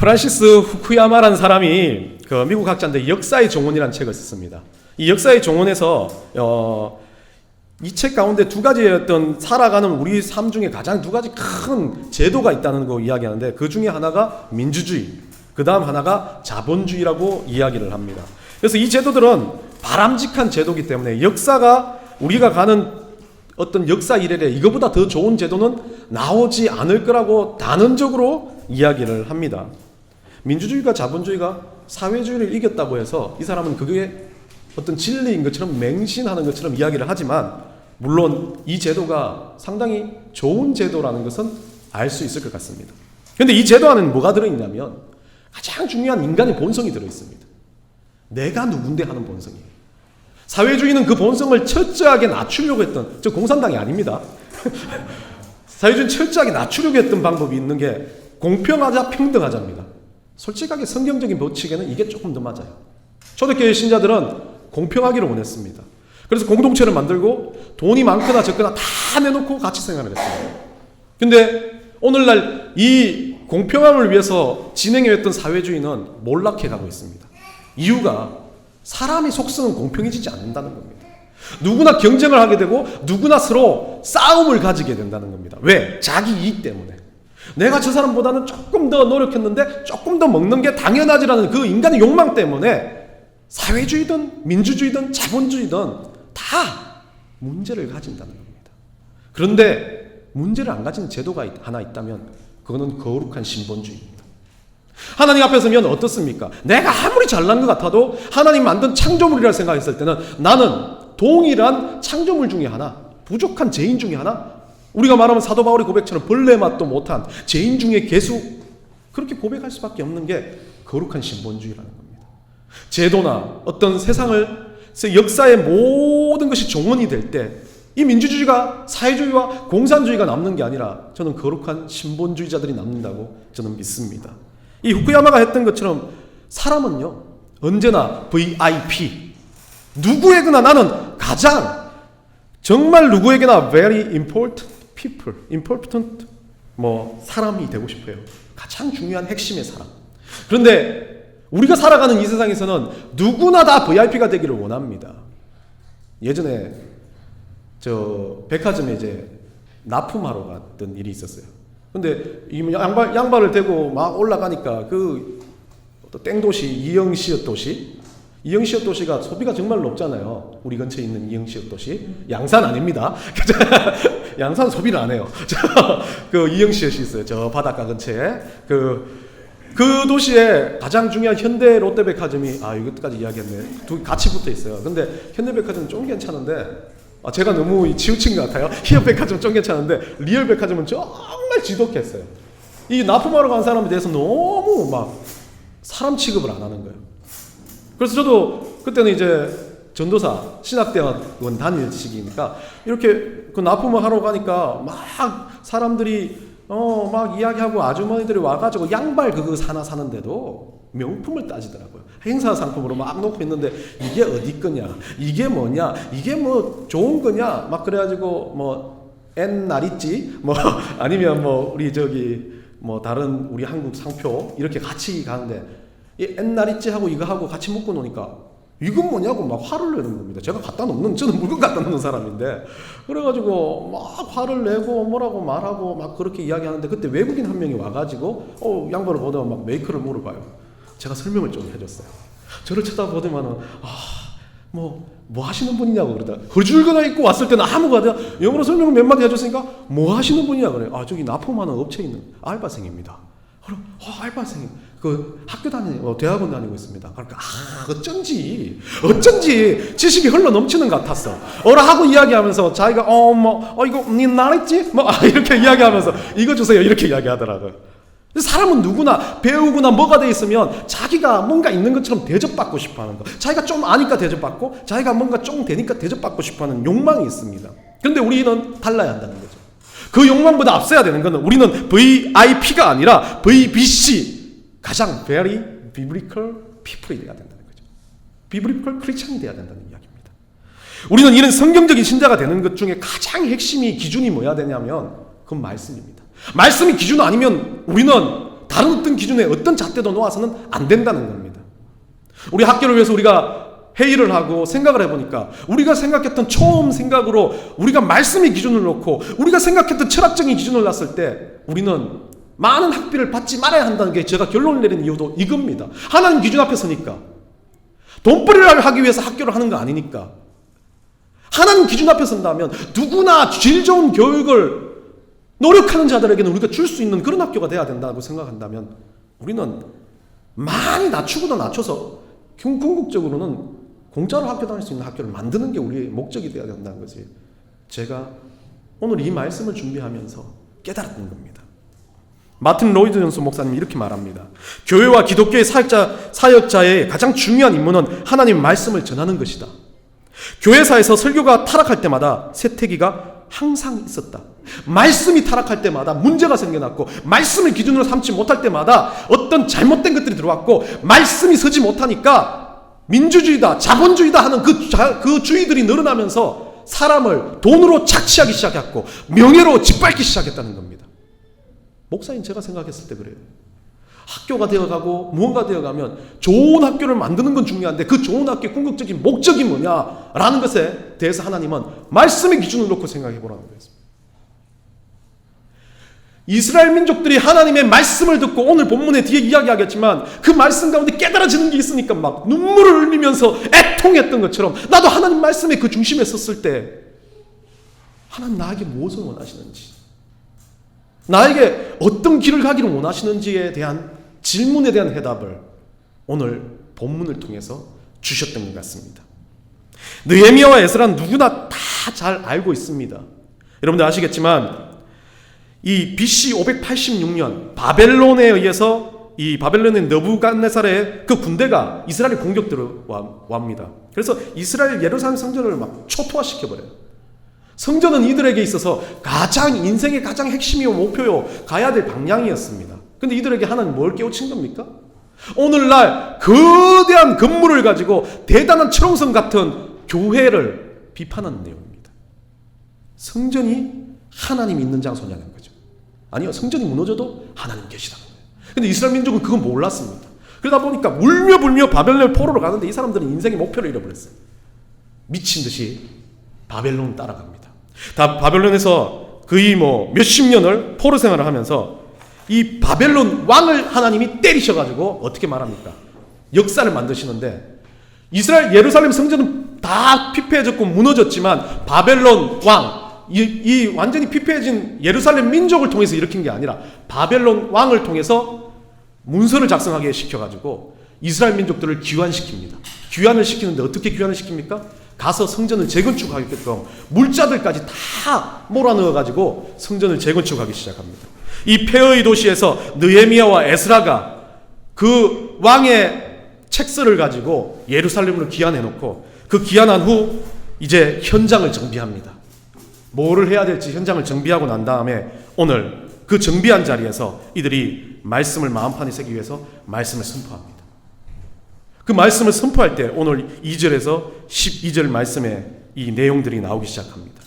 프란시스 후쿠야마라는 사람이 그 미국 학자인데 역사의 종언이라는 책을 썼습니다. 이 역사의 종언에서 어, 이 책 가운데 두 가지의 어떤 살아가는 우리 삶 중에 가장 두 가지 큰 제도가 있다는 거 이야기하는데 그 중에 하나가 민주주의, 그 다음 하나가 자본주의라고 이야기를 합니다. 그래서 이 제도들은 바람직한 제도기 때문에 역사가 우리가 가는 어떤 역사 이래에 이거보다 더 좋은 제도는 나오지 않을 거라고 단언적으로 이야기를 합니다. 민주주의가 자본주의가 사회주의를 이겼다고 해서 이 사람은 그게 어떤 진리인 것처럼 맹신하는 것처럼 이야기를 하지만 물론 이 제도가 상당히 좋은 제도라는 것은 알 수 있을 것 같습니다. 근데 이 제도 안에는 뭐가 들어있냐면 가장 중요한 인간의 본성이 들어있습니다. 내가 누군데 하는 본성이에요. 사회주의는 그 본성을 철저하게 낮추려고 했던 저 공산당이 아닙니다. 사회주의는 철저하게 낮추려고 했던 방법이 있는 게 공평하자 평등하자입니다. 솔직하게 성경적인 법칙에는 이게 조금 더 맞아요. 초대교회 신자들은 공평하기를 원했습니다. 그래서 공동체를 만들고 돈이 많거나 적거나 다 내놓고 같이 생활을 했습니다. 근데 오늘날 이 공평함을 위해서 진행해왔던 사회주의는 몰락해 가고 있습니다. 이유가 사람이 속성은 공평해지지 않는다는 겁니다. 누구나 경쟁을 하게 되고 누구나 서로 싸움을 가지게 된다는 겁니다. 왜? 자기 이익 때문에. 내가 저 사람보다는 조금 더 노력했는데 조금 더 먹는 게 당연하지라는 그 인간의 욕망 때문에 사회주의든 민주주의든 자본주의든 다 문제를 가진다는 겁니다. 그런데 문제를 안 가진 제도가 있- 하나 있다면 그거는 거룩한 신본주의입니다. 하나님 앞에 서면 어떻습니까? 내가 아무리 잘난 것 같아도 하나님 만든 창조물이라 생각했을 때는 나는 동일한 창조물 중에 하나, 부족한 죄인 중에 하나, 우리가 말하면 사도 바울의 고백처럼 벌레 맛도 못한 죄인 중에 개수 그렇게 고백할 수밖에 없는 게 거룩한 신본주의라는 겁니다. 제도나 어떤 세상을 역사의 모든 것이 종언이 될 때 이 민주주의가 사회주의와 공산주의가 남는 게 아니라 저는 거룩한 신본주의자들이 남는다고 저는 믿습니다. 이 후쿠야마가 했던 것처럼 사람은요 언제나 VIP 누구에게나 나는 가장 정말 누구에게나 very important people, important 뭐 사람이 되고 싶어요. 가장 중요한 핵심의 사람. 그런데 우리가 살아가는 이 세상에서는 누구나 다 VIP가 되기를 원합니다. 예전에 저 백화점에 이제 납품하러 갔던 일이 있었어요. 근데 이 양발 양발을 대고 막 올라가니까 그또 땡도시 이영시읍 도시 이영시읍 도시가 소비가 정말 높잖아요. 우리 근처에 있는 이영시읍 도시 양산 아닙니다. 양산 소비를 안 해요. 그 이영시읍이 있어요. 저 바닷가 근처에 그. 그 도시에 가장 중요한 현대 롯데백화점이 아 이것까지 이야기했네 두 같이 붙어 있어요. 근데 현대백화점 좀 괜찮은데 아 제가 너무 치우친 것 같아요. 히어백화점 좀 괜찮은데 리얼백화점은 정말 지독했어요. 이 납품하러 간 사람에 대해서 너무 막 사람 취급을 안 하는 거예요. 그래서 저도 그때는 이제 전도사 신학대학원 다닐 시기니까 이렇게 그 납품을 하러 가니까 막 사람들이 어 막 이야기하고 아주머니들이 와가지고 양발 그거 하나 사는데도 명품을 따지더라고요. 행사 상품으로 막 놓고 있는데 이게 어디 거냐, 이게 뭐냐, 이게 뭐 좋은 거냐, 막 그래가지고 뭐 옛날 있지, 뭐 아니면 뭐 우리 저기 뭐 다른 우리 한국 상표? 이렇게 같이 가는데 이 옛날 있지 하고 이거 하고 같이 묶어 놓으니까 이건 뭐냐고 막 화를 내는 겁니다. 제가 갖다 놓는 저는 물건 갖다 놓는 사람인데 그래가지고 막 화를 내고 뭐라고 말하고 막 그렇게 이야기하는데 그때 외국인 한 명이 와가지고 어 양반을 보다가 막 메이크를 물어봐요. 제가 설명을 좀 해줬어요. 저를 쳐다보더만은 아뭐 뭐 하시는 분이냐고 그러다 거줄거나 입고 왔을 때는 아니라 영어로 설명을 몇 마디 해줬으니까 뭐 하시는 분이냐 그래. 아 저기 납품하는 업체에 있는 알바생입니다. 그럼 어, 알바생 그 학교 다니는 어, 대학원 다니고 있습니다. 그러니까 아 어쩐지 어쩐지 지식이 흘러 넘치는 것 같았어. 어라 하고 이야기하면서 자기가 어 뭐 어, 이거 니 나랬지 뭐 아, 이렇게 이야기하면서 이거 주세요 이렇게 이야기하더라고요. 사람은 누구나 배우거나 뭐가 돼 있으면 자기가 뭔가 있는 것처럼 대접받고 싶어 하는 거. 자기가 좀 아니까 대접받고 자기가 뭔가 좀 되니까 대접받고 싶어 하는 욕망이 있습니다. 근데 우리는 달라야 한다는 거죠. 그 욕망보다 앞서야 되는 것은 우리는 VIP가 아니라 VBC 가장 very biblical people이 돼야 된다는 거죠. biblical Christian이 돼야 된다는 이야기입니다. 우리는 이런 성경적인 신자가 되는 것 중에 가장 핵심이 기준이 뭐야 되냐면 그건 말씀입니다. 말씀이 기준 아니면 우리는 다른 어떤 기준에 어떤 잣대도 놓아서는 안 된다는 겁니다. 우리 학교를 위해서 우리가 회의를 하고 생각을 해보니까 우리가 생각했던 처음 생각으로 우리가 말씀의 기준을 놓고 우리가 생각했던 철학적인 기준을 놨을 때 우리는 많은 학비를 받지 말아야 한다는 게 제가 결론을 내린 이유도 이겁니다. 하나님 기준 앞에 서니까 돈벌이를 하기 위해서 학교를 하는 거 아니니까 하나님 기준 앞에 선다면 누구나 질 좋은 교육을 노력하는 자들에게는 우리가 줄 수 있는 그런 학교가 돼야 된다고 생각한다면 우리는 많이 낮추고도 낮춰서 궁- 궁극적으로는 공짜로 학교 다닐 수 있는 학교를 만드는 게 우리의 목적이 되어야 된다는 것이 제가 오늘 이 말씀을 준비하면서 깨달았던 겁니다. 마틴 로이드 연수 목사님이 이렇게 말합니다. 교회와 기독교의 사역자, 사역자의 가장 중요한 임무는 하나님 말씀을 전하는 것이다. 교회사에서 설교가 타락할 때마다 세태기가 항상 있었다. 말씀이 타락할 때마다 문제가 생겨났고, 말씀을 기준으로 삼지 못할 때마다 어떤 잘못된 것들이 들어왔고, 말씀이 서지 못하니까 민주주의다, 자본주의다 하는 그, 자, 그 주의들이 늘어나면서 사람을 돈으로 착취하기 시작했고, 명예로 짓밟기 시작했다는 겁니다. 목사님 제가 생각했을 때 그래요. 학교가 되어가고 무언가 되어가면 좋은 학교를 만드는 건 중요한데 그 좋은 학교의 궁극적인 목적이 뭐냐라는 것에 대해서 하나님은 말씀의 기준을 놓고 생각해 보라는 거였습니다. 이스라엘 민족들이 하나님의 말씀을 듣고 오늘 본문에 뒤에 이야기하겠지만 그 말씀 가운데 깨달아지는 게 있으니까 막 눈물을 흘리면서 애통했던 것처럼 나도 하나님 말씀의 그 중심에 섰을 때 하나님 나에게 무엇을 원하시는지 나에게 어떤 길을 가기를 원하시는지에 대한 질문에 대한 해답을 오늘 본문을 통해서 주셨던 것 같습니다. 느헤미야와 에스라는 누구나 다 잘 알고 있습니다. 여러분들 아시겠지만 이 BC 586년 바벨론에 의해서 이 바벨론의 너부갓네살의 그 군대가 이스라엘 공격 들어와옵니다. 그래서 이스라엘 예루살렘 성전을 막 초토화시켜 버려요. 성전은 이들에게 있어서 가장 인생의 가장 핵심이요 목표요 가야 될 방향이었습니다. 근데 이들에게 하나님 뭘 깨우친 겁니까? 오늘날 거대한 건물을 가지고 대단한 철옹성 같은 교회를 비판하는 내용입니다. 성전이 하나님 있는 장소냐는 거죠. 아니요, 성전이 무너져도 하나님 계시다는 거예요. 근데 이스라엘 민족은 그건 몰랐습니다. 그러다 보니까 울며 불며 바벨론 포로로 가는데 이 사람들은 인생의 목표를 잃어버렸어요. 미친 듯이 바벨론 따라갑니다. 다 바벨론에서 거의 뭐 몇십 년을 포로 생활을 하면서 이 바벨론 왕을 하나님이 때리셔가지고 어떻게 말합니까? 역사를 만드시는데 이스라엘 예루살렘 성전은 다 피폐해졌고 무너졌지만 바벨론 왕, 이, 이 완전히 피폐해진 예루살렘 민족을 통해서 일으킨 게 아니라 바벨론 왕을 통해서 문서를 작성하게 시켜가지고 이스라엘 민족들을 귀환시킵니다. 귀환을 시키는데 어떻게 귀환을 시킵니까? 가서 성전을 재건축하게끔 물자들까지 다 몰아넣어가지고 성전을 재건축하기 시작합니다. 이 폐허의 도시에서 느헤미야와 에스라가 그 왕의 책서를 가지고 예루살렘으로 귀환해놓고 그 귀환한 후 이제 현장을 정비합니다. 뭐를 해야 될지 현장을 정비하고 난 다음에 오늘 그 정비한 자리에서 이들이 말씀을 마음판에 새기 위해서 말씀을 선포합니다. 그 말씀을 선포할 때 오늘 2절에서 12절 말씀에 이 내용들이 나오기 시작합니다.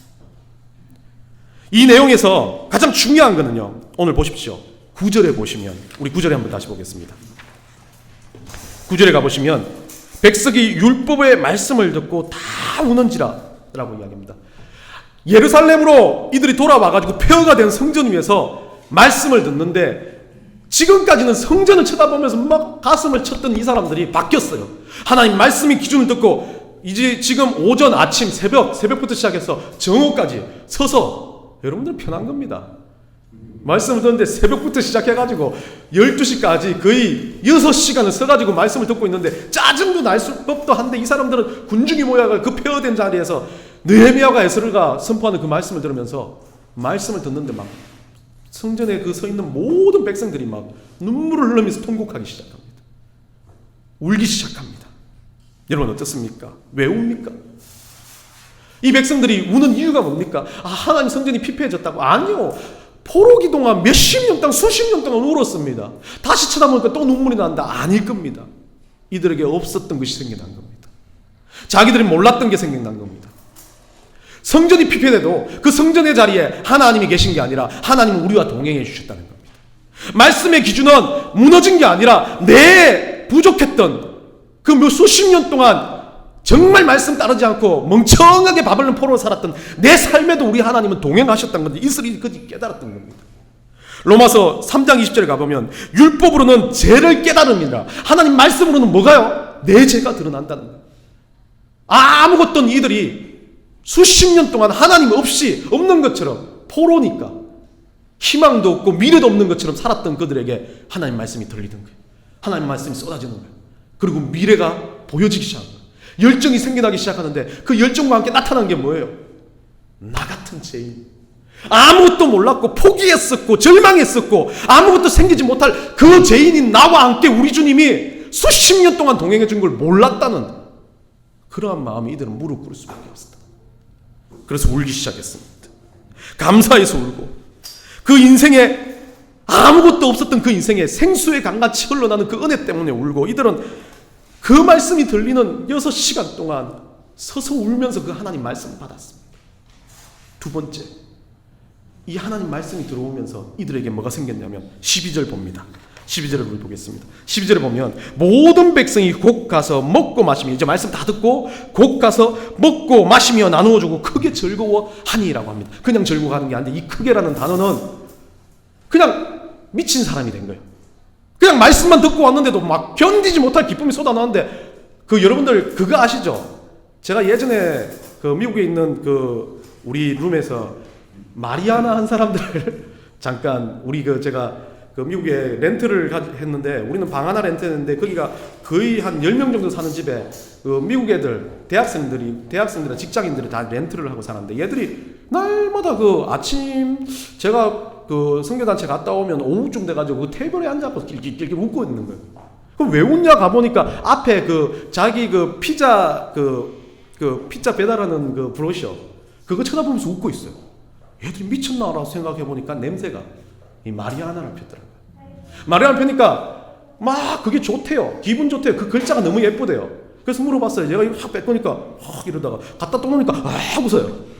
이 내용에서 가장 중요한 거는요. 오늘 보십시오. 9절에 보시면 우리 9절에 한번 다시 보겠습니다. 9절에 가 보시면 백석이 율법의 말씀을 듣고 다 우는지라라고 이야기합니다. 예루살렘으로 이들이 돌아와 가지고 폐허가 된 성전 위에서 말씀을 듣는데 지금까지는 성전을 쳐다보면서 막 가슴을 쳤던 이 사람들이 바뀌었어요. 하나님 말씀이 기준을 듣고 이제 지금 오전, 아침, 새벽, 새벽부터 시작해서 정오까지 서서 여러분들 편한 겁니다. 말씀을 듣는데 새벽부터 시작해가지고 12시까지 거의 6시간을 서가지고 말씀을 듣고 있는데 짜증도 날 수 법도 한데 이 사람들은 군중이 모여가 그 폐허된 자리에서 느헤미야가 에스르가 선포하는 그 말씀을 들으면서 말씀을 듣는데 막 성전에 그 서 있는 모든 백성들이 막 눈물을 흘리면서 통곡하기 시작합니다. 울기 시작합니다. 여러분 어떻습니까? 왜 웁니까? 이 백성들이 우는 이유가 뭡니까? 아, 하나님 성전이 피폐해졌다고? 아니요. 포로 기동한 몇십 년 동안, 수십 년 동안 울었습니다. 다시 쳐다보니까 또 눈물이 난다? 아닐 겁니다. 이들에게 없었던 것이 생겨난 겁니다. 자기들이 몰랐던 게 생겨난 겁니다. 성전이 피폐돼도 그 성전의 자리에 하나님이 계신 게 아니라 하나님은 우리와 동행해 주셨다는 겁니다. 말씀의 기준은 무너진 게 아니라 내 부족했던 그몇 수십 년 동안 정말 말씀 따르지 않고 멍청하게 바벨론 포로로 살았던 내 삶에도 우리 하나님은 동행하셨다는 건데 이스라엘이 그지 깨달았던 겁니다. 로마서 3장 20절에 가보면 율법으로는 죄를 깨달습니다. 하나님 말씀으로는 뭐가요? 내 죄가 드러난다는 거예요. 아무것도 이들이 수십 년 동안 하나님 없이 없는 것처럼 포로니까 희망도 없고 미래도 없는 것처럼 살았던 그들에게 하나님 말씀이 들리는 거예요. 하나님 말씀이 쏟아지는 거예요. 그리고 미래가 보여지기 시작한 거예요. 열정이 생겨나기 시작하는데 그 열정과 함께 나타나는 게 뭐예요? 나 같은 죄인. 아무것도 몰랐고 포기했었고 절망했었고 아무것도 생기지 못할 그 죄인인 나와 함께 우리 주님이 수십 년 동안 동행해 준 걸 몰랐다는 그러한 마음이 이들은 무릎 꿇을 수밖에 없었다. 그래서 울기 시작했습니다. 감사해서 울고 그 인생에 아무것도 없었던 그 인생에 생수의 강같이 흘러나는 그 은혜 때문에 울고 이들은 그 말씀이 들리는 6시간 동안 서서 울면서 그 하나님 말씀을 받았습니다. 두 번째, 이 하나님 말씀이 들어오면서 이들에게 뭐가 생겼냐면 12절 봅니다. 12절을 우리 보겠습니다. 12절에 보면 모든 백성이 곧 가서 먹고 마시며 이제 말씀 다 듣고 곧 가서 먹고 마시며 나누어 주고 크게 즐거워하니라고 합니다. 그냥 즐거워하는 게 아닌데 이 크게라는 단어는 그냥 미친 사람이 된 거예요. 그냥 말씀만 듣고 왔는데도 막 견디지 못할 기쁨이 쏟아나는데 그 여러분들 그거 아시죠? 제가 예전에 그 미국에 있는 그 우리 룸에서 마리아나 한 사람들을 잠깐 우리 그 제가 그 미국에 렌트를 가- 했는데 우리는 방 하나 렌트했는데 거기가 거의 한 10명 정도 사는 집에 그 미국 애들 대학생들이 대학생들이나 직장인들이 다 렌트를 하고 사는데 얘들이 날마다 그 아침 제가 그 선교단체 갔다 오면 오후쯤 돼가지고 그 테이블에 앉아서 길길길 웃고 있는 거예요. 그럼 왜 웃냐 가보니까 앞에 그 자기 그 피자 그, 그 피자 배달하는 그 브로셔 그거 쳐다보면서 웃고 있어요. 얘들이 미쳤나 라고 생각해 보니까 냄새가 이 마리아나를 폈더라고요. 마리아나 펴니까 막 그게 좋대요. 기분 좋대요. 그 글자가 너무 예쁘대요. 그래서 물어봤어요. 얘가 이거 확 뺏고니까 확 이러다가 갖다 또 놓으니까 아 웃어요.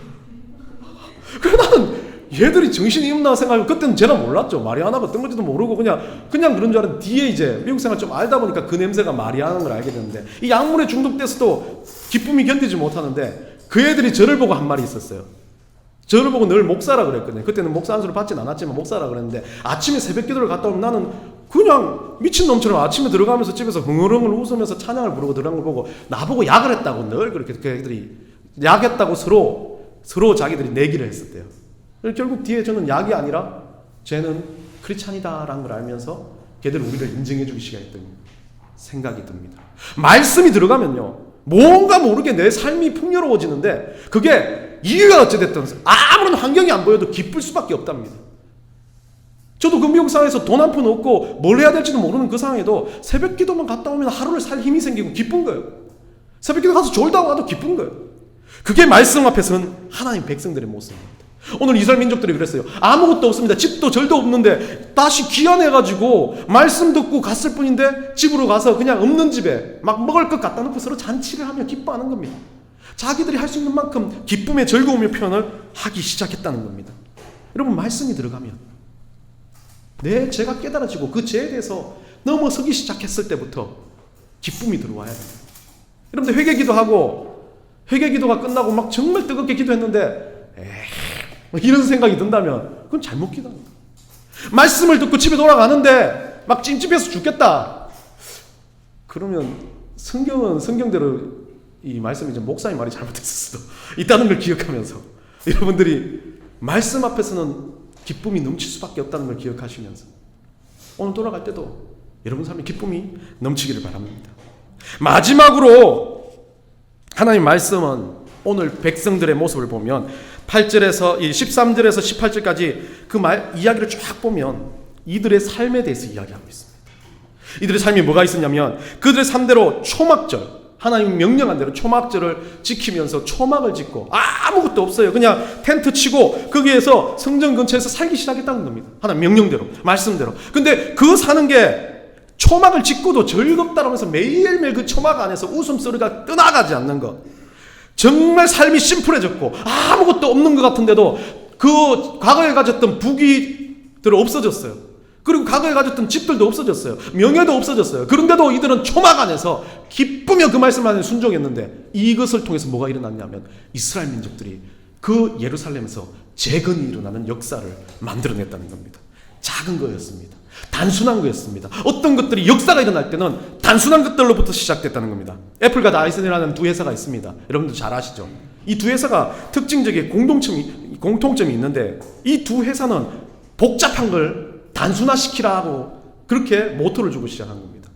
그래 나는 얘들이 정신이 없나 생각하고 그때는 제가 몰랐죠. 마리아나가 어떤 건지도 모르고 그냥 그냥 그런 줄 알았는데 뒤에 이제 미국 생활 좀 알다 보니까 그 냄새가 마리아나인 걸 알게 됐는데 이 약물에 중독돼서도 기쁨이 견디지 못하는데 그 애들이 저를 보고 한 말이 있었어요. 저를 보고 늘 목사라 그랬거든요. 그때는 목사 안수를 받진 않았지만 목사라 그랬는데 아침에 새벽 기도를 갔다 오면 나는 그냥 미친놈처럼 아침에 들어가면서 집에서 흥얼흥얼 웃으면서 찬양을 부르고 들어간 걸 보고 나보고 약을 했다고 늘 그렇게 그 애들이 약했다고 서로 서로 자기들이 내기를 했었대요. 결국 뒤에 저는 약이 아니라 쟤는 크리스찬이다라는 걸 알면서 걔들 우리를 인정해 주기 시작했던 생각이 듭니다. 말씀이 들어가면요. 뭔가 모르게 내 삶이 풍요로워지는데 그게 이유가 어찌됐든 아무런 환경이 안 보여도 기쁠 수밖에 없답니다. 저도 그 미국 사회에서 돈 한 푼 없고 뭘 해야 될지도 모르는 그 상황에도 새벽 기도만 갔다 오면 하루를 살 힘이 생기고 기쁜 거예요. 새벽 기도 가서 졸다 와도 기쁜 거예요. 그게 말씀 앞에서는 하나님 백성들의 모습입니다. 오늘 이스라엘 민족들이 그랬어요. 아무것도 없습니다. 집도 절도 없는데 다시 귀환해가지고 말씀 듣고 갔을 뿐인데 집으로 가서 그냥 없는 집에 막 먹을 것 갖다 놓고 서로 잔치를 하며 기뻐하는 겁니다. 자기들이 할 수 있는 만큼 기쁨의 즐거움의 표현을 하기 시작했다는 겁니다. 여러분 말씀이 들어가면 내 죄가 깨달아지고 그 죄에 대해서 넘어서기 시작했을 때부터 기쁨이 들어와야 돼요. 여러분들 회개 기도하고 회개 기도가 끝나고 막 정말 뜨겁게 기도했는데 뭐 이런 생각이 든다면 그건 잘못 기도합니다. 말씀을 듣고 집에 돌아가는데 막 찜찜해서 죽겠다. 그러면 성경은 성경대로 이 말씀이 목사님 말이 잘못했을 수도 있다는 걸 기억하면서 여러분들이 말씀 앞에서는 기쁨이 넘칠 수밖에 없다는 걸 기억하시면서 오늘 돌아갈 때도 여러분 삶에 기쁨이 넘치기를 바랍니다. 마지막으로 하나님 말씀은 오늘 백성들의 모습을 보면 8절에서 13절에서 18절까지 그 말 이야기를 쫙 보면 이들의 삶에 대해서 이야기하고 있습니다. 이들의 삶이 뭐가 있었냐면 그들의 삶대로 초막절 하나님 명령한 대로 초막절을 지키면서 초막을 짓고 아무것도 없어요. 그냥 텐트 치고 거기에서 성전 근처에서 살기 시작했다는 겁니다. 하나님 명령대로 말씀대로. 근데 그 사는 게 초막을 짓고도 즐겁다라면서 매일매일 그 초막 안에서 웃음소리가 떠나가지 않는 것. 정말 삶이 심플해졌고 아무것도 없는 것 같은데도 그 과거에 가졌던 부귀들 없어졌어요. 그리고 과거에 가졌던 집들도 없어졌어요. 명예도 없어졌어요. 그런데도 이들은 초막 안에서 기쁘며 그 말씀 안에 순종했는데 이것을 통해서 뭐가 일어났냐면 이스라엘 민족들이 그 예루살렘에서 재건이 일어나는 역사를 만들어냈다는 겁니다. 작은 거였습니다. 단순한 거였습니다. 어떤 것들이 역사가 일어날 때는 단순한 것들로부터 시작됐다는 겁니다. 애플과 다이슨이라는 두 회사가 있습니다. 여러분들 잘 아시죠? 이 두 회사가 특징적인 공동점이, 공통점이 있는데 이 두 회사는 복잡한 걸 단순화시키라고 그렇게 모토를 주고 시작한 겁니다.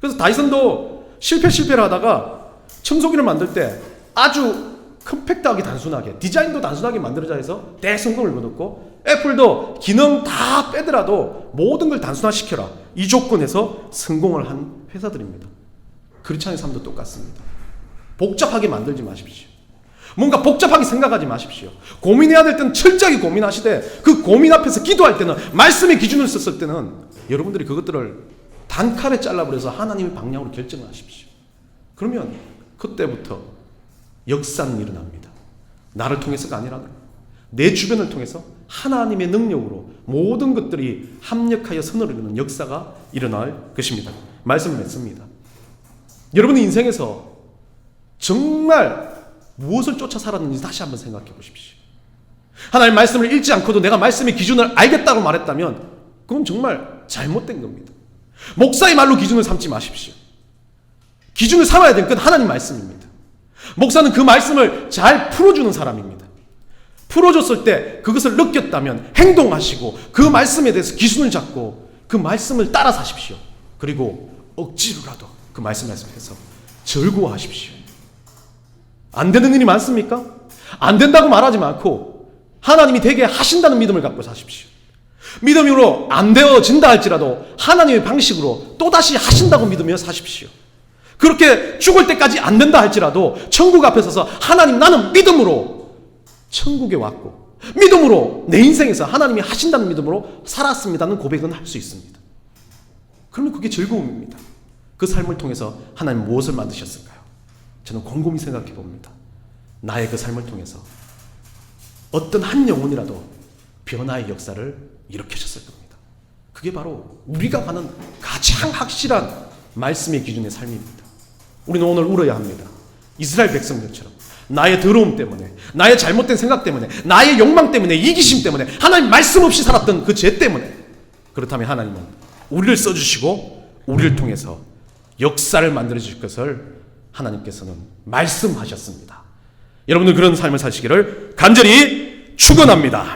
그래서 다이슨도 실패 실패를 하다가 청소기를 만들 때 아주 컴팩트하게 단순하게 디자인도 단순하게 만들어자 해서 대성공을 거뒀고 애플도 기능 다 빼더라도 모든 걸 단순화시켜라 이 조건에서 성공을 한 회사들입니다. 크리스찬의 삶도 똑같습니다. 복잡하게 만들지 마십시오. 뭔가 복잡하게 생각하지 마십시오. 고민해야 될 때는 철저하게 고민하시되 그 고민 앞에서 기도할 때는 말씀의 기준을 썼을 때는 여러분들이 그것들을 단칼에 잘라버려서 하나님의 방향으로 결정을 하십시오. 그러면 그때부터 역사는 일어납니다. 나를 통해서가 아니라 내 주변을 통해서 하나님의 능력으로 모든 것들이 합력하여 선을 이루는 역사가 일어날 것입니다. 말씀을 맺습니다. 여러분의 인생에서 정말 무엇을 쫓아 살았는지 다시 한번 생각해 보십시오. 하나님 말씀을 읽지 않고도 내가 말씀의 기준을 알겠다고 말했다면 그건 정말 잘못된 겁니다. 목사의 말로 기준을 삼지 마십시오. 기준을 삼아야 될 건 하나님 말씀입니다. 목사는 그 말씀을 잘 풀어주는 사람입니다. 풀어줬을 때 그것을 느꼈다면 행동하시고 그 말씀에 대해서 기준을 잡고 그 말씀을 따라 사십시오. 그리고 억지로라도 그 말씀에서 절구하십시오. 안 되는 일이 많습니까? 안 된다고 말하지 않고 하나님이 되게 하신다는 믿음을 갖고 사십시오. 믿음으로 안 되어진다 할지라도 하나님의 방식으로 또다시 하신다고 믿으며 사십시오. 그렇게 죽을 때까지 안 된다 할지라도 천국 앞에 서서 하나님 나는 믿음으로 천국에 왔고 믿음으로 내 인생에서 하나님이 하신다는 믿음으로 살았습니다는 고백은 할 수 있습니다. 그러면 그게 즐거움입니다. 그 삶을 통해서 하나님 무엇을 만드셨을까요? 저는 곰곰이 생각해 봅니다. 나의 그 삶을 통해서 어떤 한 영혼이라도 변화의 역사를 일으키셨을 겁니다. 그게 바로 우리가 가는 가장 확실한 말씀의 기준의 삶입니다. 우리는 오늘 울어야 합니다. 이스라엘 백성들처럼 나의 더러움 때문에, 나의 잘못된 생각 때문에, 나의 욕망 때문에, 이기심 때문에, 하나님 말씀 없이 살았던 그 죄 때문에. 그렇다면 하나님은 우리를 써주시고 우리를 통해서 역사를 만들어 주실 것을 하나님께서는 말씀하셨습니다. 여러분들 그런 삶을 사시기를 간절히 축원합니다.